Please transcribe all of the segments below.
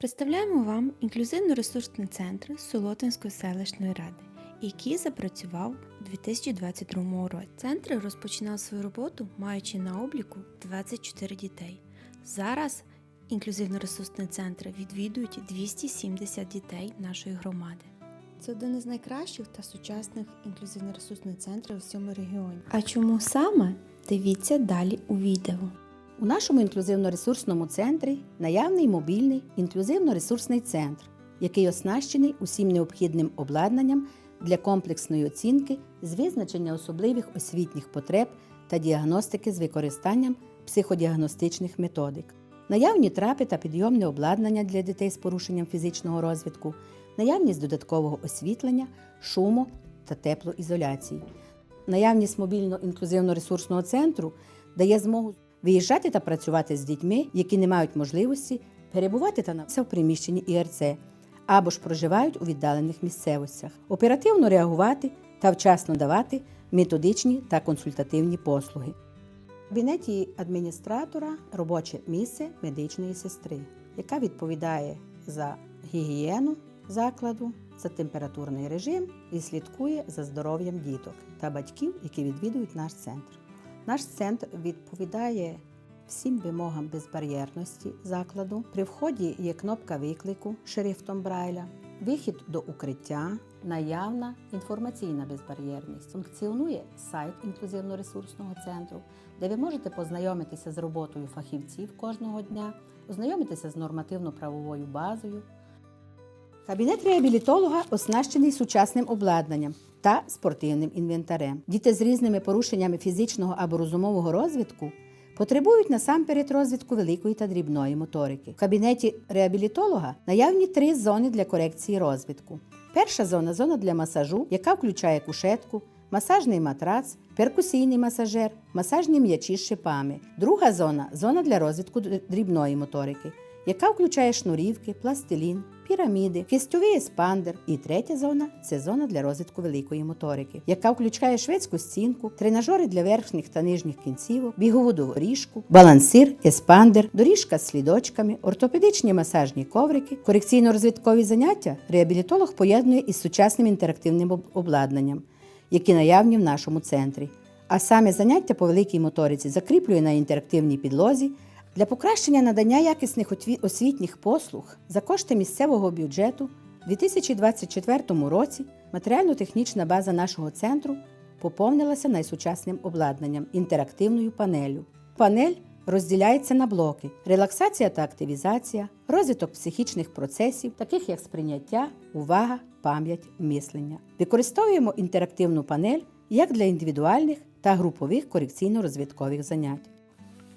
Представляємо вам інклюзивно-ресурсний центр Солотинської селищної ради, який запрацював у 2022 році. Центр розпочинав свою роботу, маючи на обліку 24 дітей. Зараз інклюзивно-ресурсний центр відвідують 270 дітей нашої громади. Це один із найкращих та сучасних інклюзивно-ресурсних центрів у всьому регіоні. А чому саме? Дивіться далі у відео. У нашому інклюзивно-ресурсному центрі наявний мобільний інклюзивно-ресурсний центр, який оснащений усім необхідним обладнанням для комплексної оцінки з визначення особливих освітніх потреб та діагностики з використанням психодіагностичних методик. Наявні трапи та підйомне обладнання для дітей з порушенням фізичного розвитку, наявність додаткового освітлення, шуму та теплоізоляції. Наявність мобільно-інклюзивно-ресурсного центру дає змогу виїжджати та працювати з дітьми, які не мають можливості перебувати та навчатися в приміщенні ІРЦ або ж проживають у віддалених місцевостях, оперативно реагувати та вчасно давати методичні та консультативні послуги. В кабінеті адміністратора робоче місце медичної сестри, яка відповідає за гігієну закладу, за температурний режим і слідкує за здоров'ям діток та батьків, які відвідують наш центр. Наш центр відповідає всім вимогам безбар'єрності закладу. При вході є кнопка виклику шрифтом Брайля, вихід до укриття, наявна інформаційна безбар'єрність. Функціонує сайт інклюзивно-ресурсного центру, де ви можете познайомитися з роботою фахівців кожного дня, ознайомитися з нормативно-правовою базою. Кабінет реабілітолога оснащений сучасним обладнанням та спортивним інвентарем. Діти з різними порушеннями фізичного або розумового розвитку потребують насамперед розвитку великої та дрібної моторики. В кабінеті реабілітолога наявні три зони для корекції розвитку. Перша зона зона для масажу, яка включає кушетку, масажний матрац, перкусійний масажер, масажні м'ячі з шипами. Друга зона зона для розвитку дрібної моторики, яка включає шнурівки, пластилін, піраміди, кістьовий еспандер. І третя зона це зона для розвитку великої моторики, яка включає шведську стінку, тренажери для верхніх та нижніх кінцівок, бігову доріжку, балансир, еспандер, доріжка з слідочками, ортопедичні масажні коврики, корекційно-розвиткові заняття реабілітолог поєднує із сучасним інтерактивним обладнанням, які наявні в нашому центрі. А саме заняття по великій моториці закріплює на інтерактивній підлозі. Для покращення надання якісних освітніх послуг за кошти місцевого бюджету у 2024 році матеріально-технічна база нашого центру поповнилася найсучасним обладнанням інтерактивною панелью. Панель розділяється на блоки: релаксація та активізація, розвиток психічних процесів, таких як сприйняття, увага, пам'ять, мислення. Використовуємо інтерактивну панель як для індивідуальних та групових корекційно-розвиткових занять.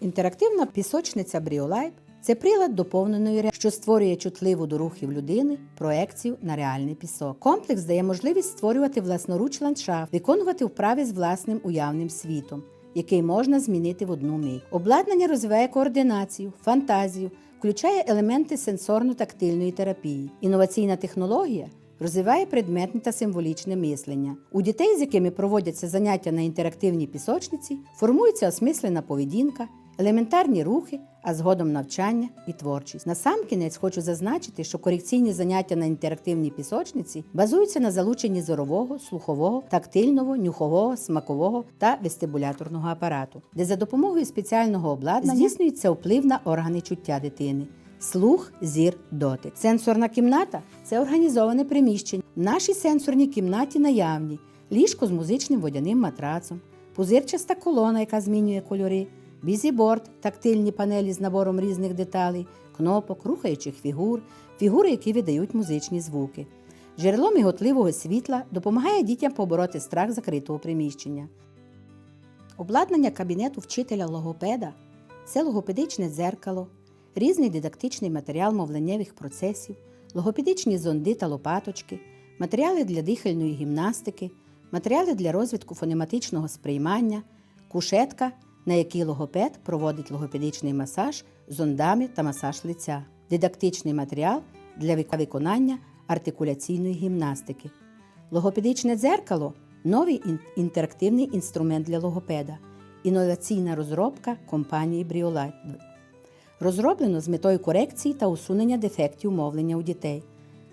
Інтерактивна пісочниця Бріолайт це прилад доповненої ре, що створює чутливу до рухів людини проекцію на реальний пісок. Комплекс дає можливість створювати власноруч ландшафт, виконувати вправи з власним уявним світом, який можна змінити в одну мить. Обладнання розвиває координацію, фантазію, включає елементи сенсорно-тактильної терапії. Інноваційна технологія розвиває предметне та символічне мислення. У дітей, з якими проводяться заняття на інтерактивній пісочниці, формується осмислена поведінка, елементарні рухи, а згодом навчання і творчість. Насамкінець хочу зазначити, що корекційні заняття на інтерактивній пісочниці базуються на залученні зорового, слухового, тактильного, нюхового, смакового та вестибуляторного апарату, де за допомогою спеціального обладнання здійснюється вплив на органи чуття дитини. Слух, зір, дотик. Сенсорна кімната це організоване приміщення. В нашій сенсорній кімнаті наявні ліжко з музичним водяним матрацом, пузирчаста колона, яка змінює кольори, бізіборд, тактильні панелі з набором різних деталей, кнопок, рухаючих фігур, фігури, які видають музичні звуки. Джерело миготливого світла допомагає дітям побороти страх закритого приміщення. Обладнання кабінету вчителя логопеда це логопедичне дзеркало, різний дидактичний матеріал мовленнєвих процесів, логопедичні зонди та лопаточки, матеріали для дихальної гімнастики, матеріали для розвитку фонематичного сприймання, кушетка, на якій логопед проводить логопедичний масаж зондами та масаж лиця, дидактичний матеріал для виконання артикуляційної гімнастики. Логопедичне дзеркало новий інтерактивний інструмент для логопеда, інноваційна розробка компанії Бріолайт. розроблено з метою корекції та усунення дефектів мовлення у дітей,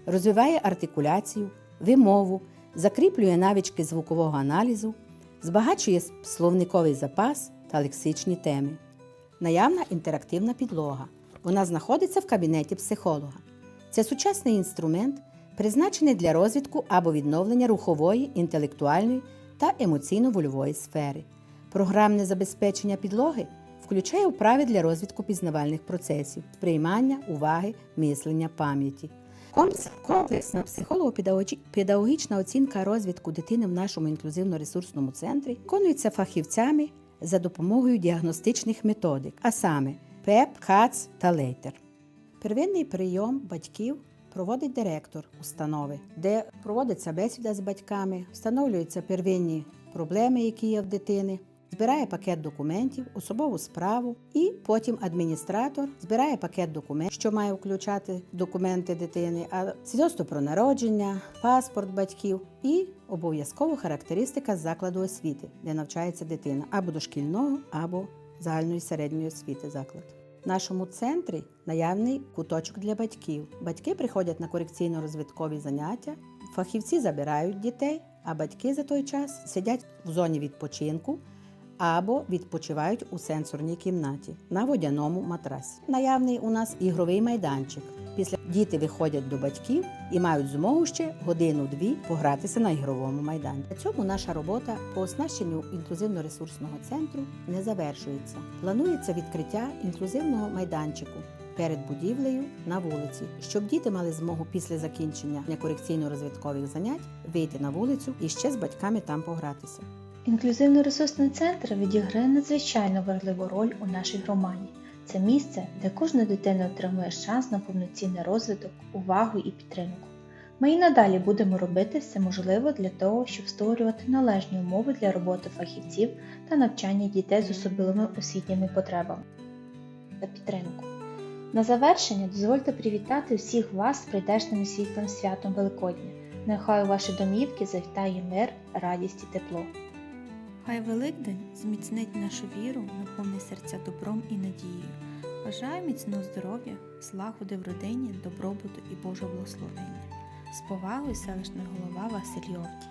розвиває артикуляцію, вимову, закріплює навички звукового аналізу, збагачує словниковий запас та лексичні теми. Наявна інтерактивна підлога. Вона знаходиться в кабінеті психолога. Це сучасний інструмент, призначений для розвитку або відновлення рухової, інтелектуальної та емоційно-вольової сфери. Програмне забезпечення підлоги включає вправи для розвитку пізнавальних процесів, сприймання, уваги, мислення, пам'яті. Комплексна психолого-педагогічна оцінка розвитку дитини в нашому інклюзивно-ресурсному центрі виконується фахівцями за допомогою діагностичних методик, а саме ПЕП, КАЦ та Лейтер. Первинний прийом батьків проводить директор установи, де проводиться бесіда з батьками, встановлюються первинні проблеми, які є в дитини, збирає пакет документів, особову справу, і потім адміністратор збирає пакет документів, що має включати документи дитини, а свідоцтво про народження, паспорт батьків і обов'язково характеристика закладу освіти, де навчається дитина, або дошкільного, або загальної середньої освіти заклад. В нашому центрі наявний куточок для батьків. Батьки приходять на корекційно-розвиткові заняття, фахівці забирають дітей, а батьки за той час сидять в зоні відпочинку або відпочивають у сенсорній кімнаті на водяному матрасі. Наявний у нас ігровий майданчик. Після діти виходять до батьків і мають змогу ще годину-дві погратися на ігровому майданчику. Для цьому наша робота по оснащенню інклюзивно-ресурсного центру не завершується. Планується відкриття інклюзивного майданчику перед будівлею на вулиці, щоб діти мали змогу після закінчення корекційно-розвиткових занять вийти на вулицю і ще з батьками там погратися. Інклюзивно-ресурсний центр відіграє надзвичайно важливу роль у нашій громаді. Це місце, де кожна дитина отримує шанс на повноцінний розвиток, увагу і підтримку. Ми і надалі будемо робити все можливе для того, щоб створювати належні умови для роботи фахівців та навчання дітей з особливими освітніми потребами та підтримку. На завершення дозвольте привітати всіх вас з прийдешним світлим святом Великодня. Нехай у ваші домівки завітає мир, радість і тепло. Хай Великдень зміцнить нашу віру, наповни серця добром і надією. Бажаю міцного здоров'я, злагоди в родині, добробуту і Божого благословення. З повагою селищна голова Василь Йовтій.